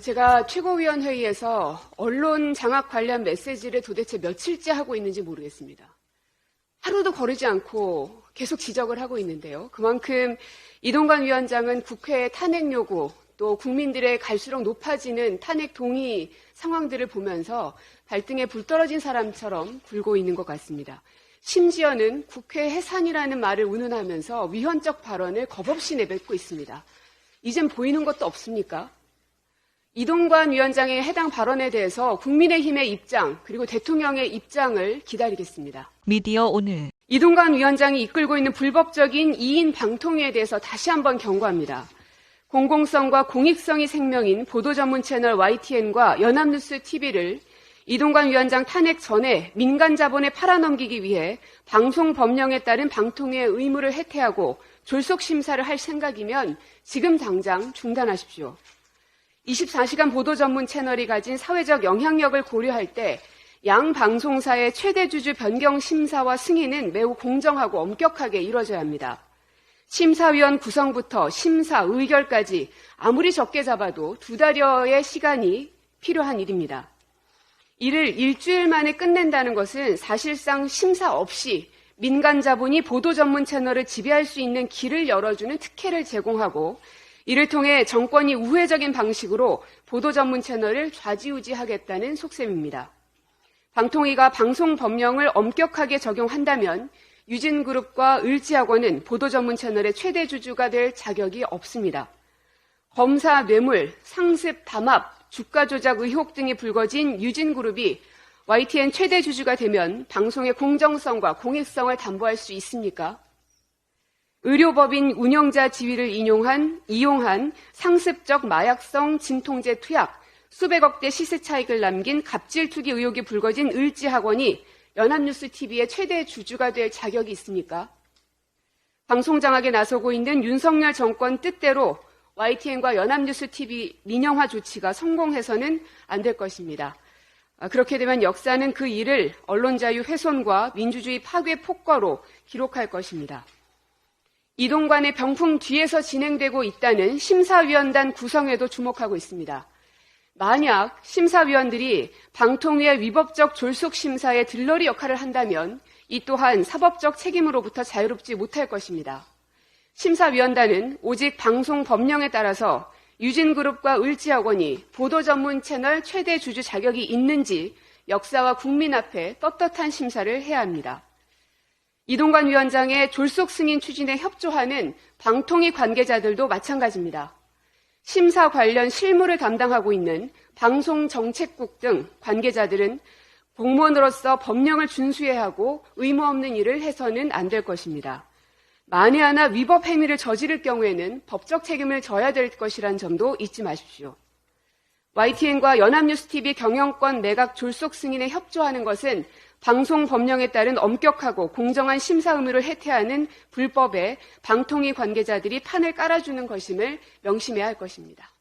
제가 최고위원회의에서 언론 장악 관련 메시지를 도대체 며칠째 하고 있는지 모르겠습니다. 하루도 거르지 않고 계속 지적을 하고 있는데요. 그만큼 이동관 위원장은 국회 탄핵 요구 또 국민들의 갈수록 높아지는 탄핵 동의 상황들을 보면서 발등에 불 떨어진 사람처럼 굴고 있는 것 같습니다. 심지어는 국회 해산이라는 말을 운운하면서 위헌적 발언을 겁없이 내뱉고 있습니다. 이젠 보이는 것도 없습니까? 이동관 위원장의 해당 발언에 대해서 국민의힘의 입장 그리고 대통령의 입장을 기다리겠습니다. 미디어 오늘 이동관 위원장이 이끌고 있는 불법적인 2인 방통위에 대해서 다시 한번 경고합니다. 공공성과 공익성이 생명인 보도 전문 채널 YTN과 연합뉴스 TV를 이동관 위원장 탄핵 전에 민간 자본에 팔아넘기기 위해 방송 법령에 따른 방통위의 의무를 해태하고 졸속 심사를 할 생각이면 지금 당장 중단하십시오. 24시간 보도 전문 채널이 가진 사회적 영향력을 고려할 때 양 방송사의 최대 주주 변경 심사와 승인은 매우 공정하고 엄격하게 이루어져야 합니다. 심사위원 구성부터 심사 의결까지 아무리 적게 잡아도 두 달여의 시간이 필요한 일입니다. 이를 일주일 만에 끝낸다는 것은 사실상 심사 없이 민간 자본이 보도 전문 채널을 지배할 수 있는 길을 열어주는 특혜를 제공하고 이를 통해 정권이 우회적인 방식으로 보도 전문 채널을 좌지우지하겠다는 속셈입니다. 방통위가 방송 법령을 엄격하게 적용한다면 유진그룹과 을지학원은 보도 전문 채널의 최대 주주가 될 자격이 없습니다. 검사 뇌물, 상습 담합, 주가 조작 의혹 등이 불거진 유진그룹이 YTN 최대 주주가 되면 방송의 공정성과 공익성을 담보할 수 있습니까? 의료법인 운영자 지위를 인용한, 이용한 상습적 마약성 진통제 투약, 수백억대 시세 차익을 남긴 갑질 투기 의혹이 불거진 을지학원이 연합뉴스 TV의 최대 주주가 될 자격이 있습니까? 방송 장악에 나서고 있는 윤석열 정권 뜻대로 YTN과 연합뉴스 TV 민영화 조치가 성공해서는 안 될 것입니다. 아, 그렇게 되면 역사는 그 일을 언론 자유 훼손과 민주주의 파괴 폭거로 기록할 것입니다. 이동관의 병풍 뒤에서 진행되고 있다는 심사위원단 구성에도 주목하고 있습니다. 만약 심사위원들이 방통위의 위법적 졸속 심사에 들러리 역할을 한다면 이 또한 사법적 책임으로부터 자유롭지 못할 것입니다. 심사위원단은 오직 방송 법령에 따라서 유진그룹과 을지학원이 보도 전문 채널 최대 주주 자격이 있는지 역사와 국민 앞에 떳떳한 심사를 해야 합니다. 이동관 위원장의 졸속 승인 추진에 협조하는 방통위 관계자들도 마찬가지입니다. 심사 관련 실무를 담당하고 있는 방송정책국 등 관계자들은 공무원으로서 법령을 준수해야 하고 의무 없는 일을 해서는 안 될 것입니다. 만에 하나 위법 행위를 저지를 경우에는 법적 책임을 져야 될 것이란 점도 잊지 마십시오. YTN과 연합뉴스TV 경영권 매각 졸속 승인에 협조하는 것은 방송 법령에 따른 엄격하고 공정한 심사 의무를 해태하는 불법에 방통위 관계자들이 판을 깔아주는 것임을 명심해야 할 것입니다.